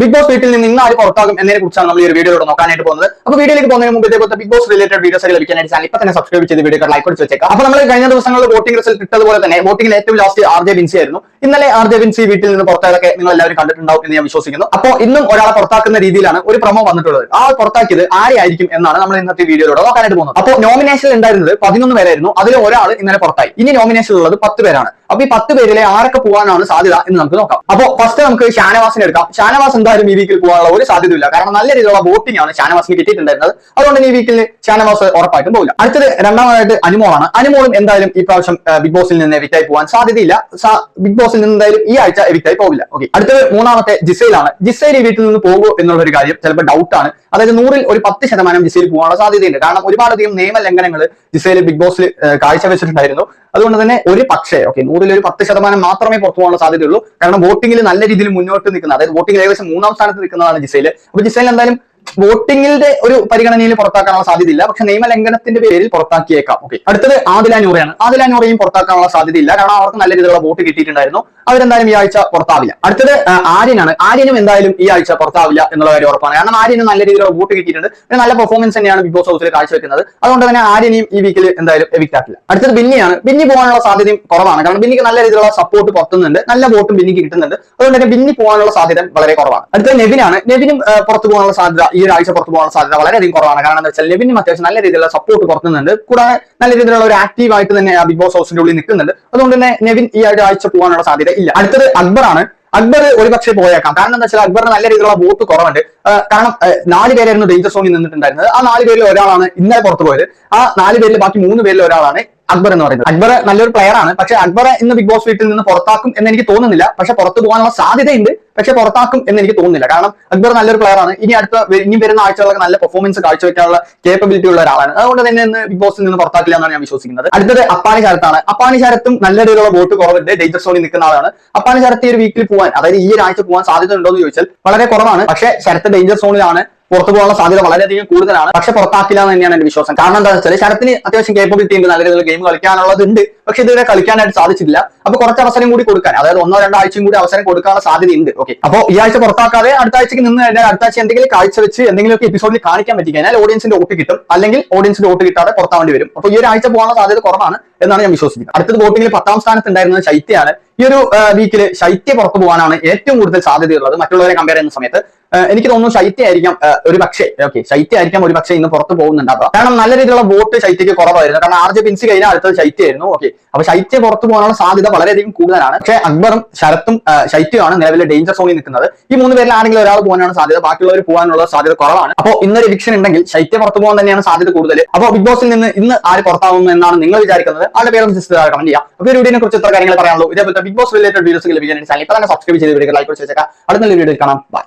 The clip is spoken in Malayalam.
ബിഗ് ബോസ് വീട്ടിൽ നിന്ന് ഇന്ന് ആര് പുറത്താകും എന്നതിനെ കുറിച്ചാണ് നമ്മൾ ഈ ഒരു നോക്കാനായിട്ട് പോകുന്നത്. അപ്പോൾ വീഡിയോയിലേക്ക് പോകുന്നതിന് മുമ്പ് ഇതേപോലത്തെ ബിഗ് ബോസ് റിലേറ്റഡ് വീഡിയോസ് ലഭിക്കാനായിട്ട് ചാനൽ ഇപ്പൊ തന്നെ സബ്സ്ക്രൈബ് ചെയ്ത് വീഡിയോ ലൈക്ക് കൊടുത്ത് വെച്ചേക്കാം അപ്പോൾ നമ്മൾ കഴിഞ്ഞ ദിവസങ്ങളിൽ വോട്ടിംഗ് റിസൾട്ട് ഇട്ടതുപോലെ തന്നെ വോട്ടിംഗിൽ ഏറ്റവും ലാസ്റ്റ് ആർ ജെ ബിൻസി ആയിരുന്നു. ഇന്നലെ ആർ ജെ ബിൻസി വീട്ടിൽ നിന്ന് പുറത്തായതൊക്കെ നിങ്ങൾ എല്ലാവരും കണ്ടിട്ടുണ്ടാവും എന്ന് ഞാൻ വിശ്വസിക്കുന്നു. അപ്പോൾ ഇന്നും ഒരാളെ പുറത്താക്കുന്ന രീതിയിലാണ് ഒരു പ്രമോ വന്നിട്ടുള്ളത്. ആ പുറത്താക്കിയത് ആരെയായിരിക്കും എന്നാണ് നമ്മൾ ഇന്നത്തെ വീഡിയോയിലൂടെ നോക്കാനായിട്ട് പോകുന്നത്. അപ്പോൾ നോമിനേഷൻ ഉണ്ടായിരുന്നത് പതിനൊന്ന് പേരായിരുന്നു. അതിൽ ഒരാൾ ഇന്നലെ പുറത്തായി. ഇനി നോമിനേഷൻ ഉള്ളത് പത്ത് പേരാണ്. അപ്പൊ ഈ പത്ത് പേരിലെ ആരൊക്കെ പോകാനാണ് സാധ്യത എന്ന് നമുക്ക് നോക്കാം. അപ്പൊ ഫസ്റ്റ് നമുക്ക് ഷാനവാസിനെ എടുക്കാം. ഷാനവാസ് എന്തായാലും ഈ വീക്കിൽ പോകാനുള്ള ഒരു സാധ്യതയില്ല. കാരണം നല്ല രീതിയിലുള്ള വോട്ടിംഗ് ആണ് ഷാനവാസിന് കിട്ടിയിട്ടുണ്ടായിരുന്നത്. അതുകൊണ്ട് ഈ വീക്കിൽ ഷാനവാസ് ഉറപ്പായിട്ടും പോകില്ല. അടുത്തത് രണ്ടാമതായിട്ട് അനുമോളാണ്. അനുമോളും എന്തായാലും ഈ പ്രാവശ്യം ബിഗ് ബോസിൽ നിന്ന് എവിക്റ്റായി പോകാൻ സാധ്യതയില്ല. ബിഗ് ബോസിൽ നിന്ന് എന്തായാലും ഈ ആഴ്ച എവിക്റ്റായി പോകില്ല. ഓക്കെ അടുത്തത് മൂന്നാമത്തെ ജിസൈലാണ്. ജിസൈൽ ഈ വീട്ടിൽ നിന്ന് പോകുമോ എന്നുള്ള ഒരു കാര്യം ചിലപ്പോൾ ഡൗട്ട് ആണ്. അതായത് നൂറിൽ ഒരു പത്ത് ശതമാനം ജിസൈൽ പോകാനുള്ള സാധ്യതയുണ്ട്. കാരണം ഒരുപാടധികം നിയമ ലംഘനങ്ങൾ ജിസൈൽ ബിഗ് ബോസിൽ കാഴ്ചവെച്ചിട്ടുണ്ടായിരുന്നു. അതുകൊണ്ട് തന്നെ ഒരു പക്ഷേ ഓക്കെ നൂറിൽ ഒരു പത്ത് ശതമാനം മാത്രമേ പുറത്തു പോകാനുള്ള സാധ്യതയുള്ളൂ. കാരണം വോട്ടിംഗിൽ നല്ല രീതിയിൽ മുന്നോട്ട് നിൽക്കുന്ന അതായത് വോട്ടിംഗിൽ ഏകദേശം മൂന്നാം സ്ഥാനത്ത് നിൽക്കുന്നതാണ് ജിസൈൽ അപ്പൊ ജിസയിൽ എന്തായാലും വോട്ടിംഗിന്റെ ഒരു പരിഗണനയിൽ പുറത്താക്കാനുള്ള സാധ്യതയില്ല. പക്ഷെ നിയമലംഘനത്തിന്റെ പേരിൽ പുറത്താക്കിയേക്കാം. ഓക്കെ അടുത്തത് ആദില നൂറയാണ് ആദില പുറത്താക്കാനുള്ള സാധ്യതയില്ല. കാരണം അവർക്ക് നല്ല രീതിയിലുള്ള വോട്ട് കിട്ടിയിട്ടുണ്ടായിരുന്നു. അവരെന്തായാലും ഈ ആഴ്ച പുറത്താവില്ല. അടുത്തത് ആര്യനാണ്. ആര്യനും എന്തായാലും ഈ ആഴ്ച പുറത്താവില്ല എന്നുള്ള കാര്യം ഉറപ്പാണ്. കാരണം ആര്യനും നല്ല രീതിയിലുള്ള വോട്ട് കിട്ടിയിട്ടുണ്ട്. പിന്നെ നല്ല പെർഫോമൻസ് തന്നെയാണ് ബിഗ് ബോസ് ഹൗസിൽ കാഴ്ചവെക്കുന്നത്. അതുകൊണ്ട് തന്നെ ആര്യനെയും ഈ വീക്കിൽ എന്തായാലും എവിക്റ്റ് ആക്കില്ല. അടുത്തത് ബിന്നിയാണ്. ബിന്നി പോകാനുള്ള സാധ്യതയും കുറവാണ്. കാരണം ബിന്നിക്ക് നല്ല രീതിയിലുള്ള സപ്പോർട്ട് പുറത്തുന്നുണ്ട്. നല്ല വോട്ടും ബിന്നിക്ക് കിട്ടുന്നുണ്ട്. അതുകൊണ്ട് തന്നെ ബിന്നി പോകാനുള്ള സാധ്യത വളരെ കുറവാണ്. അടുത്തത് നെവിനാണ്. നെവിനും പുറത്തു പോകാനുള്ള സാധ്യത ഒരാഴ്ച പുറത്തു പോകാൻ സാധ്യത വളരെയധികം കുറവാണ്. കാരണം എന്താ വെച്ചാൽ ലെവിനും അത്യാവശ്യം നല്ല രീതിയിലുള്ള സപ്പോർട്ട് പുറത്തുന്നുണ്ട് കൂടാതെ നല്ല രീതിയിലുള്ള ഒരു ആക്റ്റീവ് ആയിട്ട് തന്നെ ബിഗ് ബോസ് ഹൗസിന്റെ ഉള്ളിൽ നിൽക്കുന്നുണ്ട്. അതുകൊണ്ട് തന്നെ നെവിൻ ഈ ആഴ്ച പോകാനുള്ള സാധ്യത ഇല്ല. അടുത്തത് അക്ബറാണ് അക്ബർ ഒരു പക്ഷേ പോയേക്കാം. കാരണം എന്താ വെച്ചാൽ അക്ബറിന് നല്ല രീതിയിലുള്ള വോട്ട് കുറവുണ്ട്. കാരണം നാല് പേരായിരുന്നു ഡേഞ്ചർ സോണിൽ നിന്നിട്ടുണ്ടായിരുന്നത്. ആ നാല് പേരിൽ ഒരാളാണ് ഇന്നലെ പുറത്തു പോയത്. ആ നാല് പേരിൽ ബാക്കി മൂന്ന് പേരിൽ ഒരാളാണ് അക്ബർ എന്ന് പറയുന്നത്. അക്ബർ നല്ലൊരു പ്ലെയർ ആണ്. പക്ഷെ അക്ബർ ഇന്ന് ബിഗ് ബോസ് വീട്ടിൽ നിന്ന് പുറത്താക്കും എന്ന് എനിക്ക് തോന്നുന്നില്ല. പക്ഷെ പുറത്തു പോകാനുള്ള സാധ്യതയുണ്ട്. പക്ഷെ പുറത്താക്കും എന്ന് എനിക്ക് തോന്നുന്നില്ല. കാരണം അക്ബർ നല്ലൊരു പ്ലെയർ ആണ്. ഇനി അടുത്ത ഇനി വരുന്ന ആഴ്ചകളൊക്കെ നല്ല പെർഫോമൻസ് കാഴ്ചവെക്കാനുള്ള കേപ്പബിലിറ്റി ഉള്ള ഒരാളാണ്. അതുകൊണ്ട് തന്നെ ഇന്ന് ബിഗ് ബോസിൽ നിന്ന് പുറത്താക്കില്ല എന്നാണ് ഞാൻ വിശ്വസിക്കുന്നത്. അടുത്തത് അപ്പാനി ശരത്താണ്. അപ്പാനി ശരത്തും നല്ല രീതിയിലുള്ള വോട്ട് കുറവുണ്ട്. ഡേഞ്ചർ സോണിൽ നിൽക്കുന്ന ആളാണ്. അപ്പാനി ശരത്ത് ഈ ഒരു വീക്കിൽ പോകാൻ അതായത് ഈ ഒരാഴ്ച പോകാൻ സാധ്യത ഉണ്ടോ എന്ന് ചോദിച്ചാൽ വളരെ കുറവാണ്. പക്ഷെ ശരത്ത് ഡേഞ്ചർ സോണിലാണ് പുറത്തു പോകാനുള്ള സാധ്യത വളരെയധികം കൂടുതലാണ്. പക്ഷെ പുറത്താക്കില്ല എന്ന് തന്നെയാണ് എന്റെ വിശ്വാസം. കാരണം എന്താണെന്ന് വെച്ചാൽ ശരത്തിന് അത്യാവശ്യം കേപ്പബിലിറ്റി ഉണ്ട്. നല്ല രീതിയിൽ ഗെയിം കളിക്കാനുള്ളതുണ്ട്. പക്ഷെ ഇതുവരെ കളിക്കാനായിട്ട് സാധിച്ചിട്ടില്ല. അപ്പൊ കുറച്ച് അവസരം കൂടി കൊടുക്കാൻ. അതായത് ഒന്നോ രണ്ടോ ആഴ്ചയും കൂടി അവസരം കൊടുക്കാനുള്ള സാധ്യതയുണ്ട്. ഓക്കെ അപ്പോൾ ഈ ആഴ്ച പുറത്താക്കാതെ അടുത്ത ആഴ്ചക്ക് നിന്ന് കഴിഞ്ഞാൽ അടുത്ത ആഴ്ച എന്തെങ്കിലും കാഴ്ച വെച്ച് എന്തെങ്കിലുമൊക്കെ എപ്പിസോഡിൽ കാണിക്കാൻ പറ്റി കഴിഞ്ഞാൽ ഓഡിയൻസിന്റെ വോട്ട് കിട്ടും. അല്ലെങ്കിൽ ഓഡിയൻസിന്റെ വോട്ട് കിട്ടാതെ പുറത്താവേണ്ടി വരും. അപ്പോൾ ഈ ഒരു ആഴ്ച പോകാനുള്ള സാധ്യത കുറവാണ് എന്നാണ് ഞാൻ വിശ്വസിക്കുന്നത്. അടുത്തത് വോട്ടിംഗിൽ പത്താം സ്ഥാനത്ത് ഉണ്ടായിരുന്നത് ശൈത്യയാണ്. ഈ ഒരു വീക്കിൽ ശൈത്യ പുറത്തു പോകാനാണ് ഏറ്റവും കൂടുതൽ സാധ്യതയുള്ളത്. മറ്റുള്ളവരെ കമ്പയർ ചെയ്യുന്ന സമയത്ത് എനിക്ക് തോന്നുന്നു ശൈത്യ ആയിരിക്കാം ആ, ഒരു പക്ഷേ ഓക്കെ ശൈത്യ ആയിരിക്കാം ഒരു പക്ഷേ ഇന്ന് പുറത്തു പോകുന്നുണ്ടാവുക കാരണം നല്ല രീതിയിലുള്ള വോട്ട് ശൈത്യക്ക് കുറവായിരുന്നു. കാരണം ആർ ജെ പിൻസ് കഴിഞ്ഞാൽ അടുത്തത് ശൈത്യമായിരുന്നു ഓക്കെ അപ്പൊ ശൈത്യ പുറത്തു പോകാനുള്ള സാധ്യത വളരെയധികം കൂടുതലാണ്. പക്ഷേ അക്ബറും ശരത്തും ശൈത്യമാണ് നിലവിലെ ഡേഞ്ചർ സോണിൽ നിൽക്കുന്നത്. ഈ മൂന്ന് പേരിൽ ഒരാൾ പോകാനാണ് സാധ്യത. ബാക്കിയുള്ളവർ പോകാനുള്ള സാധ്യത കുറവാണ്. അപ്പോൾ ഇന്നൊരു എവിക്ഷൻ ഉണ്ടെങ്കിൽ ശൈത്യ പുറത്തു പോകാൻ തന്നെയാണ് സാധ്യത കൂടുതൽ അപ്പോൾ ബിഗ് ബോസിൽ നിന്ന് ഇന്ന് ആര് പുറത്താവും എന്നാണ് നിങ്ങൾ വിചാരിക്കുന്നത്? ആരുടെ പേരും സിസ്റ്റർ കമന്റ് ചെയ്യാം. അപ്പോൾ വീഡിയോനെ കുറിച്ച് ഇത്ര കാര്യങ്ങൾ പറയാനുള്ളൂ. ഇതേപോലെ ബിഗ് ബോസ് റിലേറ്റഡ് വീഡിയോസ് ലഭിക്കാൻ ചാനൽ ഇപ്പൊ തന്നെ സബ്സ്ക്രൈബ് ചെയ്ത് വീഡിയോ ലൈക്ക് ചെയ്തേക്കാം അടുത്ത വീഡിയോ കാണാം. ബൈ